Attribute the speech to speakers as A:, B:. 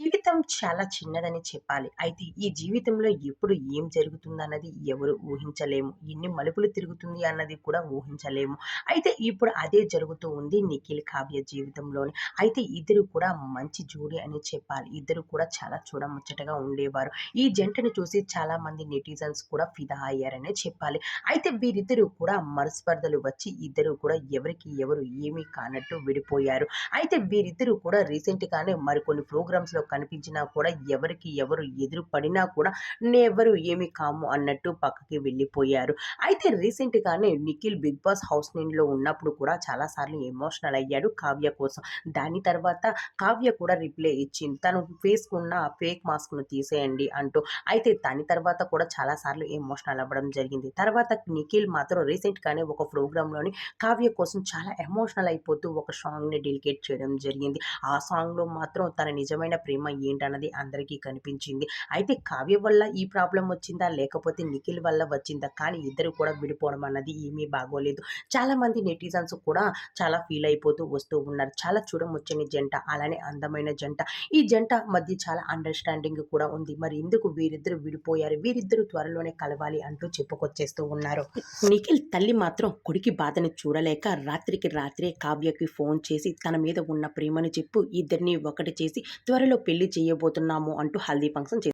A: జీవితం చాలా చిన్నదని చెప్పాలి. అయితే ఈ జీవితంలో ఎప్పుడు ఏం జరుగుతుందన్నది ఎవరు ఊహించలేము. ఎన్ని మలుపులు తిరుగుతుంది అన్నది కూడా ఊహించలేము. అయితే ఇప్పుడు అదే జరుగుతూ ఉంది నిఖిల్, కావ్య జీవితంలోని. అయితే ఇద్దరు కూడా మంచి జోడి అని చెప్పాలి. ఇద్దరు కూడా చాలా చూడముచ్చటగా ఉండేవారు. ఈ జంటను చూసి చాలా మంది నెటిజన్స్ కూడా ఫిదా అయ్యారనే చెప్పాలి. అయితే వీరిద్దరూ కూడా మరుస్పర్ధలు వచ్చి ఇద్దరు కూడా ఎవరికి ఎవరు ఏమీ కానట్టు విడిపోయారు. అయితే వీరిద్దరూ కూడా రీసెంట్‌గానే మరికొన్ని ప్రోగ్రామ్స్‌లో కనిపించినా కూడా ఎవరికి ఎవరు ఎదురు పడినా కూడా నేవరు ఏమి కాము అన్నట్టు పక్కకి వెళ్ళిపోయారు. అయితే రీసెంట్‌గానే నిఖిల్ 'బిగ్ బాస్' హౌస్ నిండ్‌లో ఉన్నప్పుడు కూడా చాలా సార్లు ఎమోషనల్ అయ్యాడు కావ్య కోసం. దాని తర్వాత కావ్య కూడా రిప్లై ఇచ్చింది. తను వేసుకున్న ఫేక్ మాస్క్‌ను తీసేయండి అంటూ. అయితే దాని తర్వాత కూడా చాలా సార్లు ఎమోషనల్ అవ్వడం జరిగింది. తర్వాత నిఖిల్ మాత్రం రీసెంట్‌గానే ఒక ప్రోగ్రాంలోని కావ్య కోసం చాలా ఎమోషనల్ అయిపోతూ ఒక సాంగ్‌ని డెలికేట్ చేయడం జరిగింది. ఆ సాంగ్‌లో మాత్రం తన నిజమైన ప్రేమ ఏంటన్నది అందరికీ కనిపించింది. అయితే కావ్య వల్ల ఈ ప్రాబ్లం వచ్చిందా? లేకపోతే నిఖిల్ వల్ల వచ్చిందా? కానీ ఇద్దరు కూడా విడిపోవడం అన్నది ఏమీ బాగోలేదు. చాలామంది నెటిజన్స్ కూడా చాలా ఫీల్ అయిపోతూ వస్తూ ఉన్నారు. చాలా చూడముచ్చని జంట. అలానే అందమైన జంట. ఈ జంట మధ్య చాలా అండర్‌స్టాండింగ్ కూడా ఉంది. మరి ఎందుకు వీరిద్దరూ విడిపోయారు? వీరిద్దరూ త్వరలోనే కలవాలి అంటూ చెప్పుకొచ్చేస్తూ ఉన్నారు. నిఖిల్ తల్లి మాత్రం కొడుకి బాధను చూడలేక రాత్రికి రాత్రే కావ్యకి ఫోన్ చేసి తన మీద ఉన్న ప్రేమను చెప్పు ఇద్దరిని ఒకటి చేసి త్వరలో పెళ్ళి చేయబోతున్నాము అంటూ హల్దీ ఫంక్షన్ చేసి